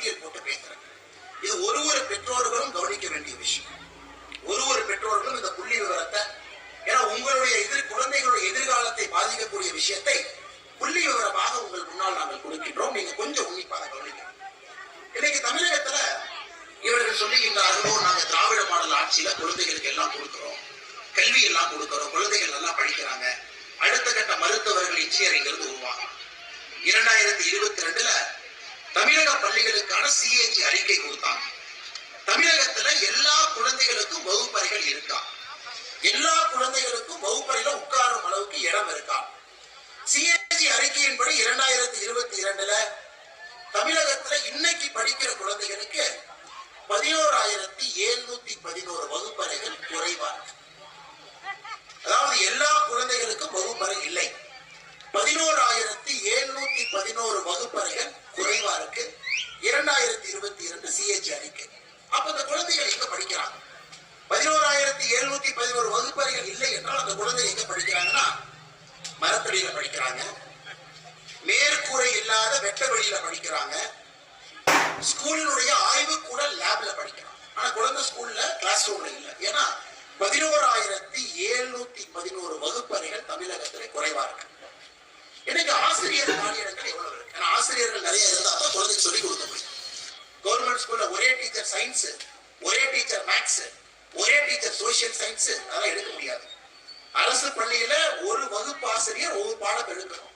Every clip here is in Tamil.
பட்டியல் போட்டு பேசுறேன். இது ஒரு ஒரு பெற்றோர்களும் கவனிக்க வேண்டிய விஷயம். ஒரு ஒரு பெற்றோர்களும் இந்த புள்ளி விவரத்தை ஏன்னா உங்களுடைய எதிர் குழந்தைகளுடைய எதிர்காலத்தை பாதிக்கக்கூடிய விஷயத்தை புள்ளி விவரமாக உங்கள் முன்னால் நாங்கள் கொடுக்கின்றோம். நீங்க கொஞ்சம் உன்னிப்பாக கவனிக்கணும் இன்னைக்கு தமிழகத்துல இவர்கள் சொல்லுகின்றார்களோ நாங்க திராவிட மாடல் ஆட்சியில குழந்தைகளுக்கு எல்லாம் கொடுக்கிறோம். கல்வி எல்லாம் கொடுக்கிறோம். குழந்தைகள் நல்லா படிக்கிறாங்க. அடுத்த கட்ட மருத்துவர்கள் இன்ஜினியரிங்கிறது உருவாகும். இரண்டாயிரத்தி இருபத்தி ரெண்டுல தமிழக பள்ளிகளுக்கான சிஏஜி அறிக்கை கொடுத்தாங்க. தமிழகத்துல எல்லா குழந்தைகளுக்கும் வகுப்பறைகள் இருக்கா? எல்லா குழந்தைகளுக்கும் வகுப்பறையில உட்காரும் அளவுக்கு இடம் இருக்கா? சிஏஜி அறிக்கையின்படி இரண்டாயிரத்தி இருபத்தி இரண்டுல தமிழகத்துல இன்னைக்கு படிக்கிற குழந்தைகளுக்கு பதினோராயிரத்தி எழுநூத்தி பதினோரு வகுப்பறைகள் குறைவா இருக்கு. அதாவது எல்லா குழந்தைகளுக்கும் வகுப்பறை இல்லை பதினோராயிரத்தி எழுநூத்தி பதினோரு வகுப்பறைகள் குறைவா இருக்கு இரண்டாயிரத்தி இருபத்தி இரண்டு சிஏஜி அறிக்கை அப்ப அந்த குழந்தைகள் எங்க படிக்கிறாங்க பதினோராயிரத்தி எழுநூத்தி பதினோரு வகுப்பறைகள் இல்லை என்றால் அந்த குழந்தைகள் எங்க படிக்கிறாங்கன்னா மரத்தடியில படிக்கிறாங்க. மேற்கூரை இல்லாத வெட்ட வெளியில படிக்கிறாங்க. ஸ்கூலினுடைய ஆய்வு கூட லேப்ல படிக்கிறாங்க. ஆனா குழந்தை ஸ்கூல்ல கிளாஸ் ரூம்ல இல்ல. ஏன்னா பதினோராயிரத்தி எழுநூத்தி பதினோரு வகுப்பறைகள் தமிழகத்துல குறைவா இருக்கு. இன்னைக்கு ஆசிரியர் காலியிடங்கள் எவ்வளவு இருக்கு? ஏன்னா ஆசிரியர்கள் நிறைய இருந்தா தான் குழந்தைக்கு சொல்லி கொடுக்க முடியும். கவர்மெண்ட் ஸ்கூல்ல ஒரே டீச்சர் சயின்ஸ் ஒரே டீச்சர் மேக்ஸ் ஒரே டீச்சர் சோசியல் சயின்ஸ் அதெல்லாம் எடுக்க முடியாது. அரசு பள்ளியில ஒரு வகுப்பு ஆசிரியர் ஒரு பாடம் எழுதணும்.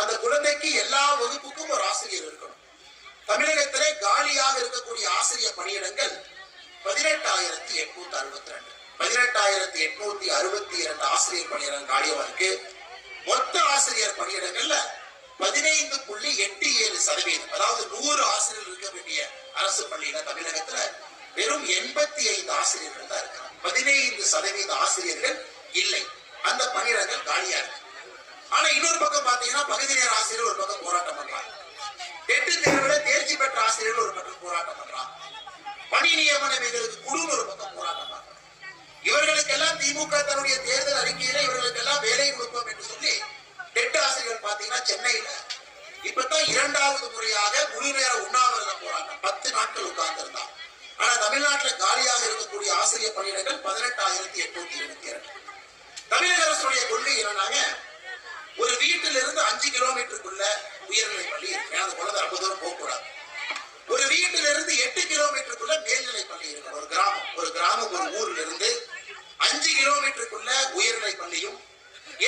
அந்த குழந்தைக்கு எல்லா வகுப்புக்கும் ஒரு ஆசிரியர் இருக்கணும். தமிழகத்திலே காலியாக இருக்கக்கூடிய ஆசிரியர் பணியிடங்கள் பதினெட்டாயிரத்தி எட்நூத்தி அறுபத்தி ரெண்டு. பதினெட்டாயிரத்தி எட்நூத்தி அறுபத்தி இரண்டு ஆசிரியர் பணியிடம் காலியா இருக்கு. மொத்த ஆசிரியர் பணியிடங்கள்ல பதினைந்து புள்ளி எட்டு ஏழு சதவீதம் அதாவது நூறு ஆசிரியர் இருக்க வேண்டிய அரசு பள்ளியில தமிழகத்துல வெறும் எண்பத்தி ஐந்து ஆசிரியர்கள் தான் இருக்கிறார் பதினைந்து சதவீத ஆசிரியர்கள் இல்லை. அந்த பணியிடங்கள் காலியா இருக்கு. ஆனா இன்னொரு பக்கம் பாத்தீங்கன்னா பகுதி நேர ஆசிரியர் ஒரு பக்கம் போராட்டம் பண்றாங்க. எட்டு தேர்வுல தேர்ச்சி பெற்ற ஆசிரியர்கள் ஒரு பக்கம் போராட்டம் பண்றாங்க. பணி நியமனம் எங்களுக்கு குழு ஒரு பக்கம் போராட்டம் பண்றாங்க. இவர்களுக்கெல்லாம் திமுக தன்னுடைய தேர்தல் அறிக்கையில இவர்களுக்கெல்லாம் வேலை கொடுப்போம் என்று சொல்லி டெட் ஆசிரியர்கள் பாத்தீங்கன்னா சென்னையில இப்பதான் இரண்டாவது முறையாக முழு நேர உண்ணாவிரத போராட்டம். பத்து நாட்கள் உட்கார்ந்து இருந்தான் ஆனா தமிழ்நாட்டுல காலியாக இருக்கக்கூடிய ஆசிரியர் பணியிடங்கள் பதினெட்டாயிரம் எட்நூத்தி இருபத்தி இரண்டு தமிழக அரசுடைய கொள்கை என்னன்னாங்க ஒரு வீட்டில இருந்து அஞ்சு கிலோமீட்டருக்குள்ள உயர்நிலை பள்ளி இருக்கு ஏன்னா அந்த குழந்தை ரொம்ப தூரம் போகக்கூடாது ஒரு வீட்டில இருந்து எட்டு கிலோமீட்டருக்குள்ள மேல்நிலை பள்ளி இருக்கு ஒரு கிராமம் ஒரு கிராமம் ஒரு ஊர்ல இருந்து அஞ்சு கிலோமீட்டருக்குள்ள உயர்நிலை பள்ளியும்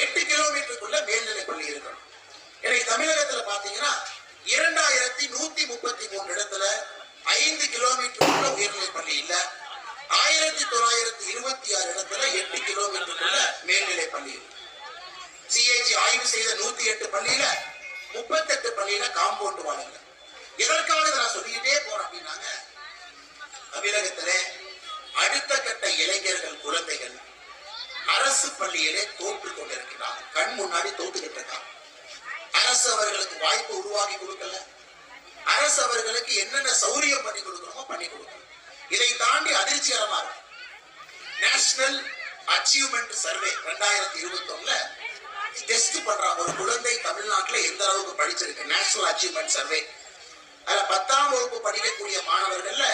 எட்டு கிலோமீட்டருக்குள்ள மேல்நிலை பள்ளி இருக்கணும் எனக்கு தமிழகத்துல பாத்தீங்கன்னா ஆயிரத்தி நூத்தி முப்பத்தி மூணு இடத்துல ஐந்து கிலோமீட்டருக்குள்ள உயர்நிலை பள்ளி இல்ல ஆயிரத்தி தொள்ளாயிரத்தி இருபத்தி ஆறு இடத்துல எட்டு கிலோமீட்டருக்குள்ள மேல்நிலை பள்ளி சிஐஜி ஆய்வு செய்த நூத்தி எட்டு பள்ளியில முப்பத்தி எட்டு பள்ளியில காம்பவுண்ட் வாழுங்க எதற்காக நான் சொல்லிக்கிட்டே போறேன் அப்படின்னாங்க. தமிழகத்திலே அடுத்த கட்ட இளைஞர்கள் குழந்தைகள் அரசு பள்ளியிலே தோற்று கொண்டிருக்கிறாங்க. கண் முன்னாடி தோத்துக்கிட்டு இருக்காங்க. அரசு அவர்களுக்கு வாய்ப்பு உருவாக்கி கொடுக்கல. அரசு அவர்களுக்கு என்னென்ன சௌரியம் பண்ணி கொடுக்கணுமோ பண்ணி கொடுக்கணும். இதை தாண்டி அதிர்ச்சிகரமா இருக்கு. நேஷனல் அச்சீவ்மெண்ட் சர்வே ரெண்டாயிரத்தி இருபத்தி ஒண்ணுல டெஸ்ட் பண்றாங்க. ஒரு குழந்தை தமிழ்நாட்டுல எந்த அளவுக்கு படிச்சிருக்கு? நேஷனல் அச்சீவ்மெண்ட் சர்வே அதுல பத்தாம் வகுப்பு படிக்கக்கூடிய மாணவர்கள்ல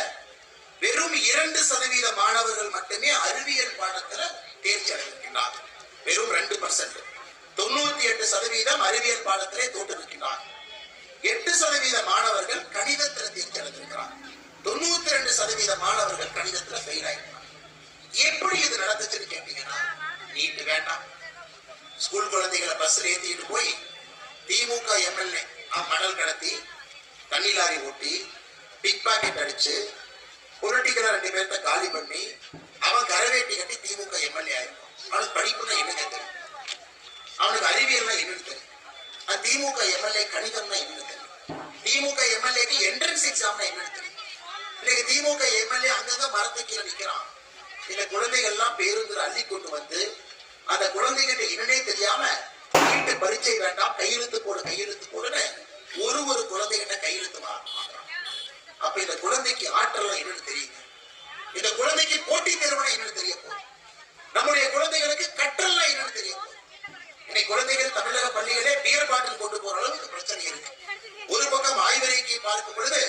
வெறும் இரண்டு சதவீத மாணவர்கள் மட்டுமே அறிவியல் பாடத்துல தேர்ச்சி அடைந்திருக்கின்றார் வெறும் ரெண்டு பர்சன்ட் தொண்ணூத்தி எட்டு சதவீதம் அறிவியல் பாடத்திலே தோற்று நிற்கின்றார் எட்டு சதவீத மாணவர்கள் கணிதத்துல தேர்ச்சி அடைந்திருக்கிறார் தொண்ணூத்தி ரெண்டு சதவீத மாணவர்கள் கணிதத்துல ஃபெயில் ஆயிருக்கிறார். எப்படி இது நடந்துச்சுன்னு கேட்டீங்கன்னா நீட் வேண்டாம். ஸ்கூல் குழந்தைகளை பஸ்ல ஏத்திட்டு போய் திமுக எம்எல்ஏ மணல் கடத்தி தண்ணி லாரி ஓட்டி பிக் பாக்கெட் அடிச்சு பொலிட்டிக்கலா ரெண்டு பேர்த்த காலி பண்ணி அவன் கரவேட்டி கட்டி திமுக எம்எல்ஏ ஆயிருக்கும் அவனுக்கு படிப்புனா என்னன்னு தெரியும். அவனுக்கு அறிவியல்னா என்னன்னு தெரியும். திமுக எம்எல்ஏ கணிதம்னா என்னன்னு தெரியும் திமுக எம்எல்ஏக்கு என்ட்ரன்ஸ் எக்ஸாம்னா என்னன்னு தெரியும் இன்னைக்கு திமுக எம்எல்ஏ அங்கங்க மரத்து நிக்கிறான். இந்த குழந்தைகள் எல்லாம் பேருந்து அள்ளி கொண்டு வந்து அந்த குழந்தைகிட்ட என்னன்னே தெரியாம வீட்டு பரீட்சை வேண்டாம் கையெழுத்து போடு கையெழுத்து போடுன்னு ஒரு ஒரு குழந்தைகிட்ட கையெழுத்து வாங்குறான். அப்ப இந்த குழந்தைக்கு ஆற்றல் என்னன்னு தெரியுங்க இந்த குழந்தைக்கு போட்டி தேர்வுனா என்னன்னு தெரிய போகுது நம்முடைய குழந்தைகளுக்கு கற்றல் என்னன்னு தெரிய போகுது இன்னைக்கு குழந்தைகள் தமிழக பள்ளிகளே பியர் பாட்டில் கொண்டு போற அளவுக்கு பிரச்சனை இருக்கு ஒரு பக்கம் ஆய்வறிக்கை பார்க்கும் பொழுது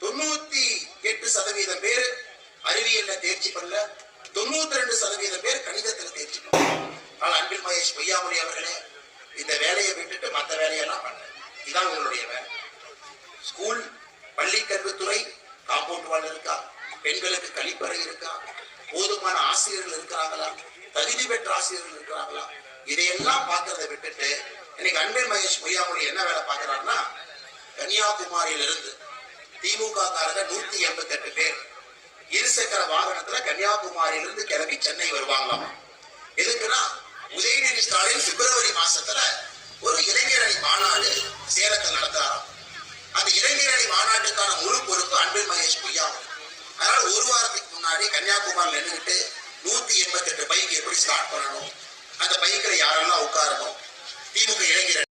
தொண்ணூறு எட்டு சதவீதம் பேர் அறிவியல்ல தேர்ச்சி பண்ணல தொண்ணூத்தி ரெண்டு சதவீதம் பேர் கணிதத்துல தேர்ச்சி ஆனால் அன்பில் மகேஷ் பொய்யாமொழி அவர்களே இந்த வேலையை விட்டுட்டு மத்த வேலையெல்லாம் பண்ண. இதான் உங்களுடைய வேலை. ஸ்கூல் பள்ளி கல்வித்துறை காம்பவுண்ட் வால் இருக்கா? பெண்களுக்கு கழிப்பறை இருக்கா? போதுமான ஆசிரியர்கள் இருக்கிறாங்களா? தகுதி பெற்ற ஆசிரியர்கள் இருக்கிறாங்களா? இதையெல்லாம் பார்க்கறத விட்டுட்டு இன்னைக்கு அன்பில் மகேஷ் பொய்யாமொழி என்ன வேலை பார்க்கிறாருன்னா கன்னியாகுமரியிலிருந்து திமுக காரங்க நூத்தி எண்பத்தி எட்டு பேர். இருசக்கர வாகனத்துல கன்னியாகுமரியிலிருந்து கிளம்பி சென்னை வருவாங்களாம். எதுக்குன்னா உதயநிதி ஸ்டாலின் பிப்ரவரி மாசத்துல ஒரு இளைஞரணி மாநாடு சேலத்தில் நடத்தாராம் அந்த இளைஞரணி மாநாட்டுக்கான முழு பொறுப்பு அன்பில் மகேஷ் பொய்யாவும். அதனால ஒரு வாரத்துக்கு முன்னாடி கன்னியாகுமரியில் நின்றுகிட்டு நூத்தி எண்பத்தி எட்டு பைக் எப்படி ஸ்டார்ட் பண்ணணும்? அந்த பைக்கில் யாரெல்லாம் உட்காரணும்? திமுக இளைஞர்